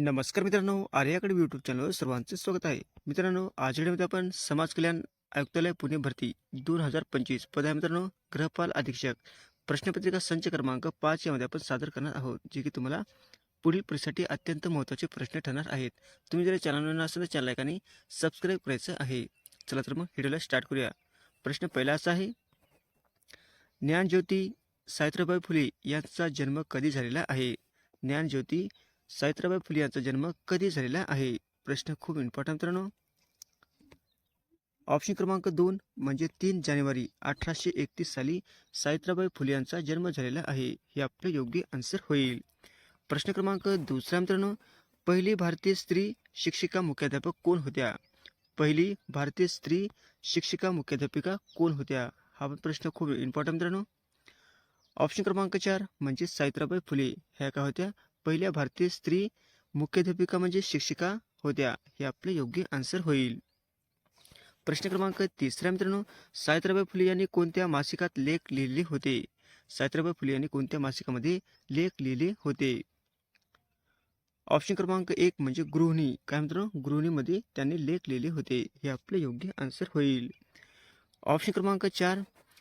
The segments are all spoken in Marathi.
नमस्कार मित्रांनो आर्याकडे यूट्यूब चॅनलवर सर्वांचे स्वागत आहे. मित्रांनो आज व्हिडिओमध्ये आपण समाज कल्याण आयुक्तालय पुणे भरती दोन हजार पंचवीस पद आहे मित्रांनो गृहपाल अधीक्षक. प्रश्नपत्रिका संच क्रमांक पाच यामध्ये आपण सादर करणार आहोत जे की तुम्हाला पुढील परीक्षेसाठी अत्यंत महत्त्वाचे प्रश्न ठरणार आहेत. तुम्ही जर चॅनल असेल तर चॅनल आणि सबस्क्राईब करायचं आहे. चला तर मग व्हिडिओला स्टार्ट करूया. प्रश्न पहिला असा आहे ज्ञानज्योती सावित्रीबाई फुले यांचा जन्म कधी झालेला आहे? ज्ञानज्योती सावित्रीबाई फुले यांचा जन्म कधी झालेला आहे? प्रश्न खूप इम्पॉर्टंट मित्रांनो. ऑप्शन क्रमांक दोन म्हणजे तीन जानेवारी अठराशे एकतीस साली सावित्रीबाई फुले यांचा जन्म झालेला आहे. हे आपलं योग्य आन्सर होईल. प्रश्न क्रमांक दुसरा मित्रांनो. पहिली भारतीय स्त्री शिक्षिका मुख्याध्यापक कोण होत्या? पहिली भारतीय स्त्री शिक्षिका मुख्याध्यापिका कोण होत्या? हा पण प्रश्न खूप इम्पॉर्टंट मित्रांनो. ऑप्शन क्रमांक चार म्हणजे सावित्रीबाई फुले ह्या का होत्या? पहिल्या भारतीय स्त्री मुख्याध्यापिका म्हणजे शिक्षिका होत्या हे आपले योग्य आन्सर होईल. प्रश्न क्रमांक तिसरा मित्रांनो सावित्रीबाई फुले यांनी कोणत्या मासिकात लेख लिहिले होते? सावित्रीबाई फुले यांनी कोणत्या मासिकामध्ये लेख लिहिले होते? ऑप्शन क्रमांक एक म्हणजे गृहिणी. काय मित्रांनो? गृहिणीमध्ये त्यांनी लेख लिहिले होते. हे आपले योग्य आन्सर होईल. ऑप्शन क्रमांक चार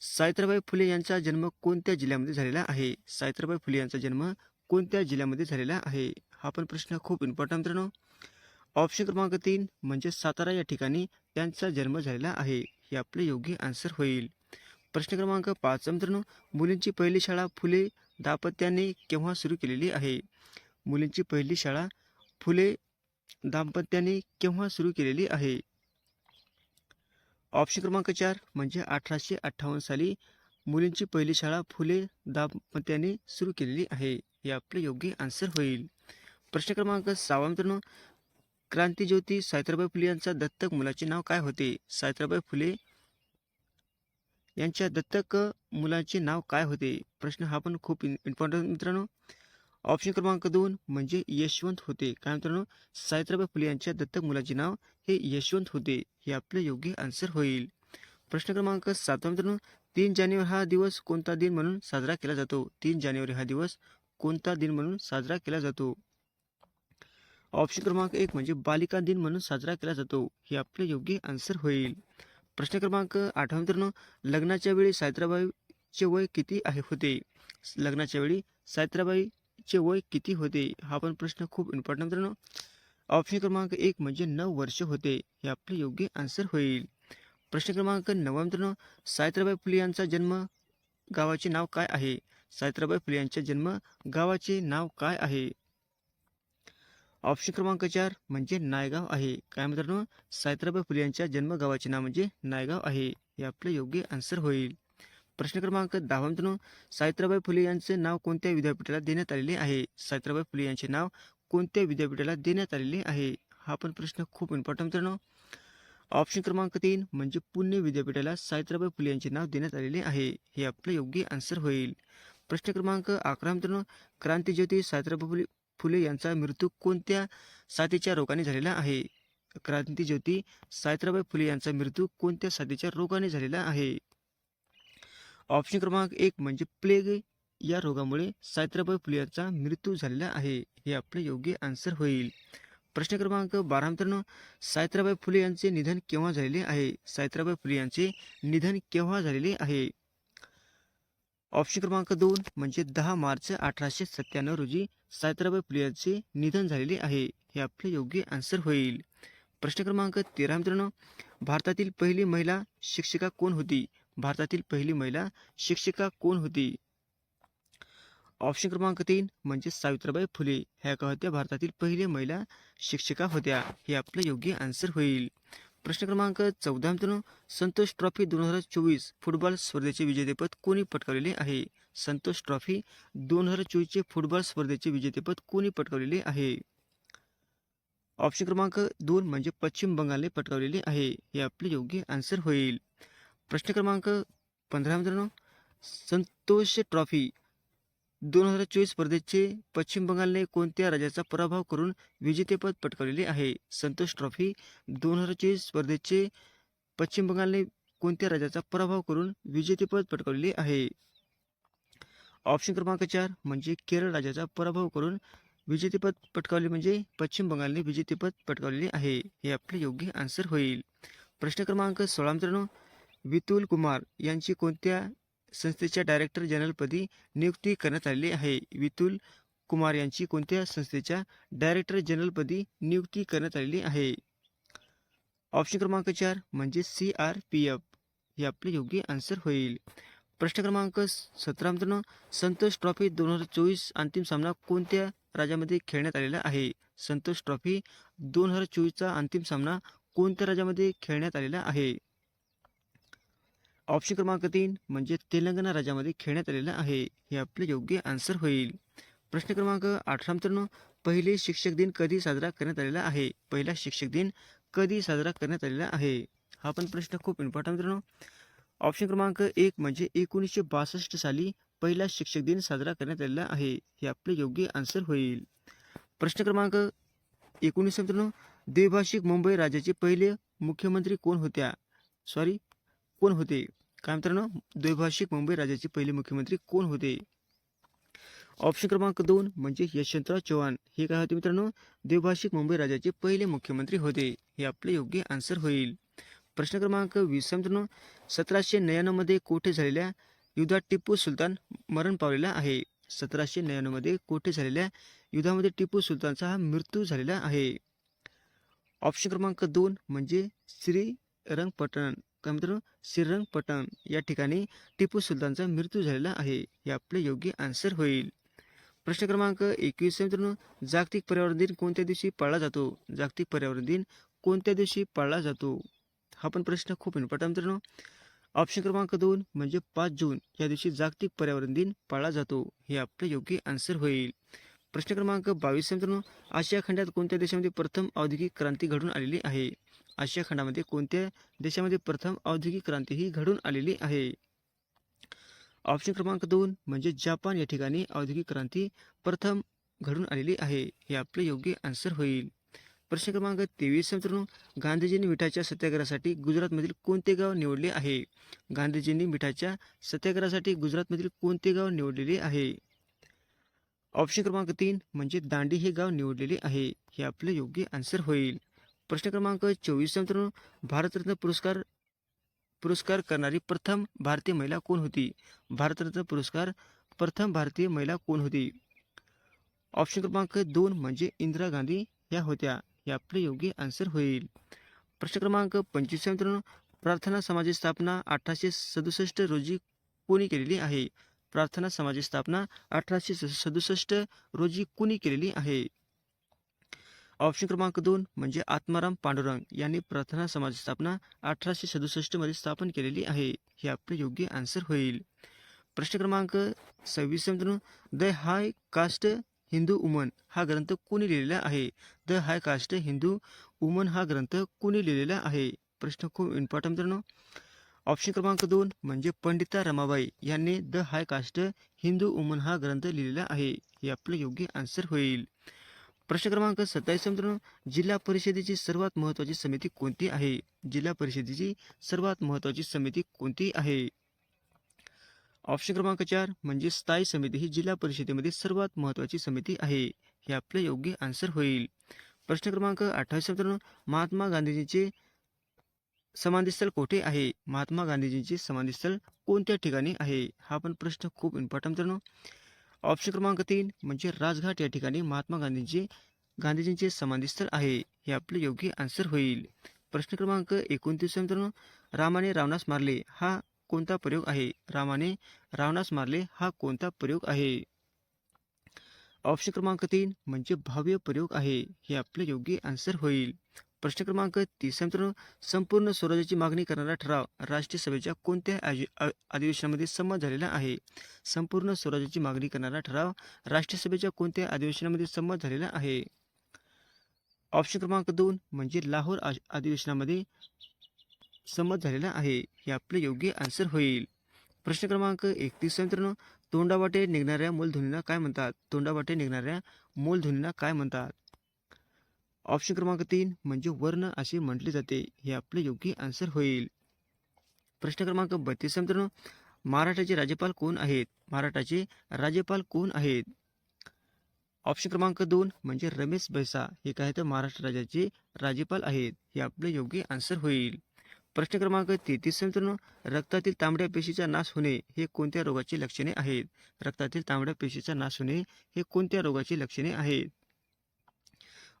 सावित्रीबाई फुले यांचा जन्म कोणत्या जिल्ह्यामध्ये झालेला आहे? सावित्रीबाई फुले यांचा जन्म कोणत्या जिल्ह्यामध्ये झालेला आहे? हा पण प्रश्न खूप इम्पॉर्टंट मित्रांनो. ऑप्शन क्रमांक तीन म्हणजे सातारा या ठिकाणी त्यांचा जन्म झालेला आहे. हे आपले योग्य आन्सर होईल. प्रश्न क्रमांक पाच मित्रांनो. मुलींची पहिली शाळा फुले दाम्पत्याने केव्हा सुरू केलेली आहे? मुलींची पहिली शाळा फुले दाम्पत्याने केव्हा सुरू केलेली आहे? ऑप्शन क्रमांक चार म्हणजे अठराशे अठ्ठावन्न साली मुलींची पहिली शाळा फुले दाम्पत्याने सुरू केलेली आहे. हे आपले योग्य आन्सर होईल. प्रश्न क्रमांक सहावा मित्रांनो क्रांतीज्योती सावित्रीबाई फुले यांच्या दत्तक मुलाचे नाव काय होते? सावित्रीबाई फुले यांच्या दत्तक मुलाचे नाव काय होते? प्रश्न हा पण खूप इम्पॉर्टंट मित्रांनो. ऑप्शन क्रमांक दोन म्हणजे यशवंत होते. काय मित्रांनो? सावित्रीबाई फुले यांच्या दत्तक मुलाचे नाव हे यशवंत होते. हे आपले योग्य आन्सर होईल. प्रश्न क्रमांक सातवा मित्रांनो तीन जानेवारी हा दिवस कोणता दिन म्हणून साजरा केला जातो? तीन जानेवारी हा दिवस कोणता दिन म्हणून साजरा केला जातो? ऑप्शन क्रमांक एक म्हणजे बालिका दिन म्हणून साजरा केला जातो. हे आपले योग्य आन्सर होईल. प्रश्न क्रमांक आठवा मित्रांनो लग्नाच्या वेळी सायत्राबाईचे वय किती आहे होते? लग्नाच्या वेळी सायत्राबाईचे वय किती होते? हा पण प्रश्न खूप इम्पॉर्टंट मित्रांनो. ऑप्शन क्रमांक एक म्हणजे नऊ वर्ष होते. हे आपले योग्य आन्सर होईल. प्रश्न क्रमांक नवा मित्रांनो सावित्रीबाई फुले यांचा जन्म गावाचे नाव काय आहे? सावित्रीबाई फुले यांच्या जन्म गावाचे नाव काय आहे? ऑप्शन क्रमांक चार म्हणजे नायगाव आहे. काय मित्रांनो? सावित्रीबाई फुले यांच्या जन्म गावाचे नाव म्हणजे नायगाव आहे. हे आपले योग्य आन्सर होईल. प्रश्न क्रमांक दहा मित्रांनो सावित्रीबाई फुले यांचे नाव कोणत्या विद्यापीठाला देण्यात आलेले आहे? सावित्रीबाई फुले यांचे नाव कोणत्या विद्यापीठाला देण्यात आलेले आहे? हा पण प्रश्न खूप इम्पॉर्टंट मित्रांनो. ऑप्शन क्रमांक तीन म्हणजे पुणे विद्यापीठाला सावित्रीबाई फुले यांचे नाव देण्यात आलेले आहे. हे आपलं योग्य आन्सर होईल. प्रश्न क्रमांक अकरा मित्रांनो क्रांतीज्योती सावित्रीबाई फुले फुले यांचा मृत्यू कोणत्या साथीच्या रोगाने झालेला आहे? क्रांतीज्योती सावित्रीबाई फुले यांचा मृत्यू कोणत्या साथीच्या रोगाने झालेला आहे? ऑप्शन क्रमांक एक म्हणजे प्लेग या रोगामुळे सावित्रीबाई फुले यांचा मृत्यू झालेला आहे. हे आपले योग्य आन्सर होईल. प्रश्न क्रमांक बारा मित्रांनो सायत्राबाई फुले यांचे निधन केव्हा झालेले आहे? सायत्राबाई फुले यांचे निधन केव्हा झालेले आहे? ऑप्शन क्रमांक दोन म्हणजे दहा मार्च अठराशे सत्त्याण्णव रोजी सायत्राबाई फुले यांचे निधन झालेले आहे. हे आपले योग्य आन्सर होईल. प्रश्न क्रमांक तेरा मित्रांनो भारतातील पहिली महिला शिक्षिका कोण होती? भारतातील पहिली महिला शिक्षिका कोण होती? ऑप्शन क्रमांक तीन म्हणजे सावित्रीबाई फुले. ह्या का होत्या? भारतातील पहिल्या महिला शिक्षिका होत्या. हे आपलं योग्य आन्सर होईल. प्रश्न क्रमांक चौदा मित्रांनो संतोष ट्रॉफी दोन हजार चोवीस फुटबॉल स्पर्धेचे विजेतेपद कोणी पटकावलेले आहे? संतोष ट्रॉफी दोन हजार चोवीसचे फुटबॉल स्पर्धेचे विजेतेपद कोणी पटकावलेले आहे? ऑप्शन क्रमांक दोन म्हणजे पश्चिम बंगालने पटकावलेले आहे. हे आपले योग्य आन्सर होईल. प्रश्न क्रमांक पंधरा मित्रांनो संतोष ट्रॉफी दोन हजार चोवीस स्पर्धेचे पश्चिम बंगालने कोणत्या राज्याचा पराभव करून विजेतेपद पटकावलेले आहे? संतोष ट्रॉफी. दोन हजार चोवीस स्पर्धेचे पश्चिम बंगालने कोणत्या राज्याचा पराभव करून विजेतेपद पटकावलेले आहे? ऑप्शन क्रमांक चार म्हणजे केरळ राज्याचा पराभव करून विजेतेपद पटकावले म्हणजे पश्चिम बंगालने विजेतेपद पटकावलेले आहे. हे आपले योग्य आन्सर होईल. प्रश्न क्रमांक सोळा मित्रांनो वितुल कुमार यांची कोणत्या संस्थेच्या डायरेक्टर जनरलपदी नियुक्ती करण्यात आलेली आहे. वितुल कुमार यांची कोणत्या संस्थेच्या डायरेक्टर जनरलपदी नियुक्ती करण्यात आलेली आहे? ऑप्शन क्रमांक चार म्हणजे सी आर पी एफ. हे आपले योग्य आन्सर होईल. प्रश्न क्रमांक सतरा मित्रांनो संतोष ट्रॉफी दोन हजार चोवीस अंतिम सामना कोणत्या राज्यामध्ये खेळण्यात आलेला आहे? संतोष ट्रॉफी दोन हजार चोवीसचा अंतिम सामना कोणत्या राज्यामध्ये खेळण्यात आलेला आहे? ऑप्शन क्रमांक तीन म्हणजे तेलंगणा राज्यामध्ये खेळण्यात आलेला आहे. हे आपले योग्य आन्सर होईल. प्रश्न क्रमांक अठरा मित्रांनो पहिले शिक्षक दिन कधी साजरा करण्यात आलेला आहे? पहिला शिक्षक दिन कधी साजरा करण्यात आलेला आहे? हा पण प्रश्न खूप इम्पॉर्टंट मित्रांनो. ऑप्शन क्रमांक एक म्हणजे एकोणीसशे बासष्ट साली पहिला शिक्षक दिन साजरा करण्यात आलेला आहे. हे आपले योग्य आन्सर होईल. प्रश्न क्रमांक एकोणीस मित्रांनो द्विभाषिक मुंबई राज्याचे पहिले मुख्यमंत्री कोण होत्या? सॉरी कोण होते? काय मित्रांनो द्वैभाषिक मुंबई राज्याचे पहिले मुख्यमंत्री कोण होते? ऑप्शन क्रमांक दोन म्हणजे यशवंतराव चव्हाण. हे काय होते मित्रांनो? द्वैभाषिक मुंबई राज्याचे पहिले मुख्यमंत्री होते. हे आपले योग्य आन्सर होईल. प्रश्न क्रमांक वीस मित्रांनो. सतराशे नव्याण्णवमध्ये कोठे झालेल्या युद्धात टिप्पू सुलतान मरण पावलेला आहे? सतराशे नव्याण्णवमध्ये कोठे झालेल्या युद्धामध्ये टिपू सुलतानचा हा मृत्यू झालेला आहे? ऑप्शन क्रमांक दोन म्हणजे श्री रंगपटण मित्रांनो श्रीरंगपटण या ठिकाणी टिपू सुलतानचा मृत्यू झालेला आहे. हे आपले योग्य आन्सर होईल. प्रश्न क्रमांक एकवीस मित्रांनो. जागतिक पर्यावरण दिन कोणत्या दिवशी पाळला जातो? जागतिक पर्यावरण दिन कोणत्या दिवशी पाळला जातो? हा पण प्रश्न खूप इम्पॉर्टंट मित्रांनो. ऑप्शन क्रमांक दोन म्हणजे पाच जून या दिवशी जागतिक पर्यावरण दिन पाळला जातो. हे आपले योग्य आन्सर होईल. प्रश्न क्रमांक बावीस मित्रांनो. आशिया खंडात कोणत्या देशामध्ये प्रथम औद्योगिक क्रांती घडून आलेली आहे? आशिया खंडामध्ये कोणत्या देशामध्ये प्रथम औद्योगिक क्रांती ही घडून आलेली आहे? ऑप्शन क्रमांक दोन म्हणजे जपान या ठिकाणी औद्योगिक क्रांती प्रथम घडून आलेली आहे हे आपले योग्य आन्सर होईल. प्रश्न क्रमांक तेवीस मित्रांनो गांधीजींनी मिठाच्या सत्याग्रहासाठी गुजरातमधील कोणते गाव निवडले आहे? गांधीजींनी मिठाच्या सत्याग्रहासाठी गुजरातमधील कोणते गाव निवडलेले आहे? ऑप्शन क्रमांक तीन म्हणजे दांडी हे गाव निवडलेले आहे हे आपले योग्य आन्सर होईल. प्रश्न क्रमांक चोवीस मित्रांनो भारतरत्न पुरस्कार पुरस्कार करणारी प्रथम भारतीय महिला कोण होती? भारतरत्न पुरस्कार प्रथम भारतीय महिला कोण होती? ऑप्शन क्रमांक दोन म्हणजे इंदिरा गांधी या होत्या. हे आपले योग्य आन्सर होईल. प्रश्न क्रमांक पंचवीस मित्रांनो प्रार्थना समाजाची स्थापना अठराशे सदुसष्ट रोजी कोणी केलेली आहे? प्रार्थना समाजाची स्थापना अठराशे सदुसष्ट रोजी कुणी केलेली आहे? ऑप्शन क्रमांक दोन म्हणजे आत्माराम पांडुरंग यांनी प्रार्थना समाज स्थापना अठराशे सदुसष्टमध्ये स्थापन केलेली आहे. हे आपले योग्य आन्सर होईल. प्रश्न क्रमांक सव्वीस द हाय कास्ट हिंदू उमन हा ग्रंथ कोणी लिहिलेला आहे? द हाय कास्ट हिंदू उमन हा ग्रंथ कोणी लिहिलेला आहे? प्रश्न खूप इम्पॉर्टंट मित्रांनो. ऑप्शन क्रमांक दोन म्हणजे पंडिता रमाबाई यांनी द हाय कास्ट हिंदू उमन हा ग्रंथ लिहिलेला आहे. हे आपलं योग्य आन्सर होईल. प्रश्न क्रमांक सत्तावीस मित्रांनो जिल्हा परिषदेची सर्वात महत्त्वाची समिती कोणती आहे? जिल्हा परिषदेची सर्वात महत्त्वाची समिती कोणती आहे? ऑप्शन क्रमांक चार म्हणजे स्थायी समिती ही जिल्हा परिषदेमध्ये सर्वात महत्त्वाची समिती आहे. हे आपले योग्य आन्सर होईल. प्रश्न क्रमांक अठ्ठावीस मित्रांनो महात्मा गांधीजींचे समाधीस्थळ कोठे आहे? महात्मा गांधीजींचे समाधीस्थळ कोणत्या ठिकाणी आहे? हा पण प्रश्न खूप इम्पॉर्टंट मित्रांनो. ऑप्शन क्रमांक तीन म्हणजे राजघाट या ठिकाणी महात्मा गांधींचे गांधीजींचे समाधीस्थळ आहे. हे आपले योग्य आन्सर होईल. प्रश्न क्रमांक एकोणतीस मित्रांनो. रामाने रावणास मारले हा कोणता प्रयोग आहे? रामाने रावणास मारले हा कोणता प्रयोग आहे? ऑप्शन क्रमांक तीन म्हणजे भव्य प्रयोग आहे. हे आपले योग्य आन्सर होईल. प्रश्न क्रमांक तीस. मित्रांनो संपूर्ण स्वराज्याची मागणी करणारा ठराव राष्ट्रीय सभेच्या कोणत्या आजी- अधिवेशनामध्ये संमत झालेला आहे. संपूर्ण स्वराज्याची मागणी करणारा ठराव राष्ट्रीय सभेच्या कोणत्या अधिवेशनामध्ये संमत झालेला आहे. ऑप्शन क्रमांक दोन म्हणजे लाहोर अधिवेशनामध्ये संमत झालेला आहे. हे आपले योग्य आन्सर होईल. प्रश्न क्रमांक एकतीस. मित्रांनो तोंडावाटे निघणाऱ्या मूलध्वनींना काय म्हणतात? तोंडावाटे निघणाऱ्या मूलध्वनींना काय म्हणतात? ऑप्शन क्रमांक तीन म्हणजे वर्ण असे म्हटले जाते. हे आपले योग्य आन्सर होईल. प्रश्न क्रमांक बत्तीस मित्रांनो. महाराष्ट्राचे राज्यपाल कोण आहेत? महाराष्ट्राचे राज्यपाल कोण आहेत? ऑप्शन क्रमांक दोन म्हणजे रमेश बैसा. हे काय तर महाराष्ट्र राज्याचे राज्यपाल आहेत. हे आपलं योग्य आन्सर होईल. प्रश्न क्रमांक तेहतीस मित्रांनो. रक्तातील तांबड्या पेशीचा नाश होणे हे कोणत्या रोगाची लक्षणे आहेत? रक्तातील तांबड्या पेशीचा नाश होणे हे कोणत्या रोगाची लक्षणे आहेत?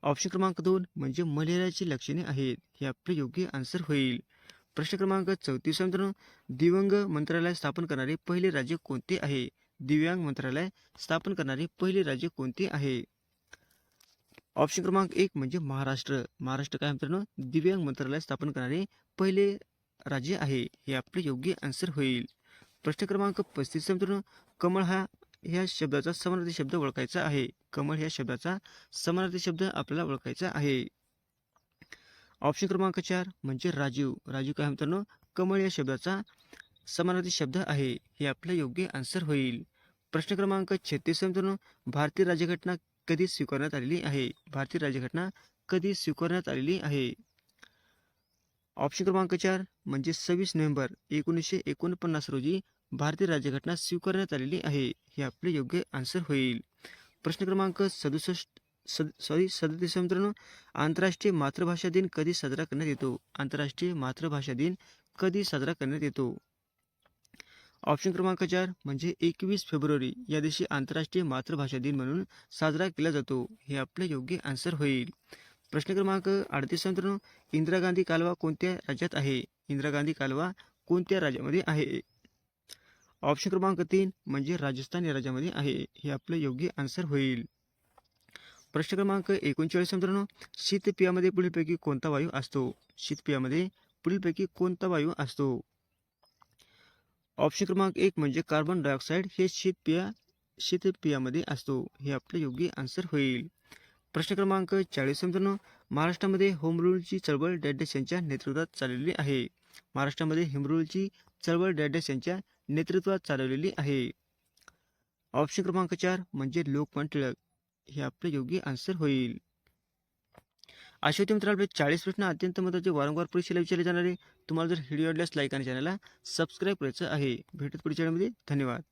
ऑप्शन क्रमांक दोन म्हणजे मलेरियाची लक्षणे आहेत. हे आपले योग्य आन्सर होईल. प्रश्न क्रमांक चौतीस मित्रांनो दिव्यांग मंत्रालय स्थापन करणारे पहिले राज्य कोणते आहे? दिव्यांग मंत्रालय स्थापन करणारे पहिले राज्य कोणते आहे? ऑप्शन क्रमांक एक म्हणजे महाराष्ट्र. महाराष्ट्र काय मित्रांनो? दिव्यांग मंत्रालय स्थापन करणारे पहिले राज्य आहे. हे आपले योग्य आन्सर होईल. प्रश्न क्रमांक पस्तीस मित्रांनो कमळ हा ह्या शब्दाचा समानार्थी शब्द ओळखायचा आहे. कमळ या शब्दाचा समानार्थी शब्द आपल्याला ओळखायचा आहे. ऑप्शन क्रमांक चार म्हणजे राजीव. राजीव काय मित्रांनो? कमळ या शब्दाचा समानार्थी शब्द आहे. हे आपलं योग्य आन्सर होईल. प्रश्न क्रमांक छत्तीस मित्रांनो. भारतीय राज्यघटना कधी स्वीकारण्यात आलेली आहे? भारतीय राज्यघटना कधी स्वीकारण्यात आलेली आहे? ऑप्शन क्रमांक चार म्हणजे सव्वीस नोव्हेंबर एकोणीसशे एकोणपन्नास रोजी भारतीय राज्यघटना स्वीकारण्यात आलेली आहे हे आपले योग्य आन्सर होईल. प्रश्न क्रमांक सदुसष्ट सद सॉरी सदतीस मित्रांनो. आंतरराष्ट्रीय मातृभाषा दिन कधी साजरा करण्यात येतो? आंतरराष्ट्रीय मातृभाषा दिन कधी साजरा करण्यात येतो? ऑप्शन क्रमांक चार म्हणजे एकवीस फेब्रुवारी. या दिवशी आंतरराष्ट्रीय मातृभाषा दिन म्हणून साजरा केला जातो हे आपले योग्य आन्सर होईल. प्रश्न क्रमांक अडतीस मित्रांनो. इंदिरा गांधी कालवा कोणत्या राज्यात आहे? इंदिरा गांधी कालवा कोणत्या राज्यामध्ये आहे? ऑप्शन क्रमांक तीन म्हणजे राजस्थान या राज्यामध्ये आहे. हे आपलं योग्य आन्सर होईल. प्रश्न क्रमांक एकोणचाळीस मित्रांनो शीतपेयामध्ये पुढीलपैकी कोणता वायू असतो? शीतपेयामध्ये पुढीलपैकी कोणता वायू असतो? ऑप्शन क्रमांक एक म्हणजे कार्बन डायऑक्साईड हे शीतपेया शीतपेयामध्ये असतो. हे आपलं योग्य आन्सर होईल. प्रश्न क्रमांक चाळीस मित्रांनो महाराष्ट्रामध्ये होमरूलची चळवळ डॅडेस यांच्या नेतृत्वात चाललेली आहे. महाराष्ट्रामध्ये हिमरूलची चळवळ डॅडेस यांच्या नेतृत्वात चालवलेली आहे. ऑप्शन क्रमांक चार म्हणजे लोकमान टिळक. हे आपलं योग्य आन्सर होईल. अशा होते मित्रांनो आपले चाळीस प्रश्न अत्यंत महत्त्वाचे. वारंवार परीक्षेला विचारले जाणारे. तुम्हाला जर व्हिडिओ आवडल्यास लाईक आणि चॅनलला सबस्क्राईब करायचं आहे. भेटत पुढच्या वेळेमध्ये धन्यवाद.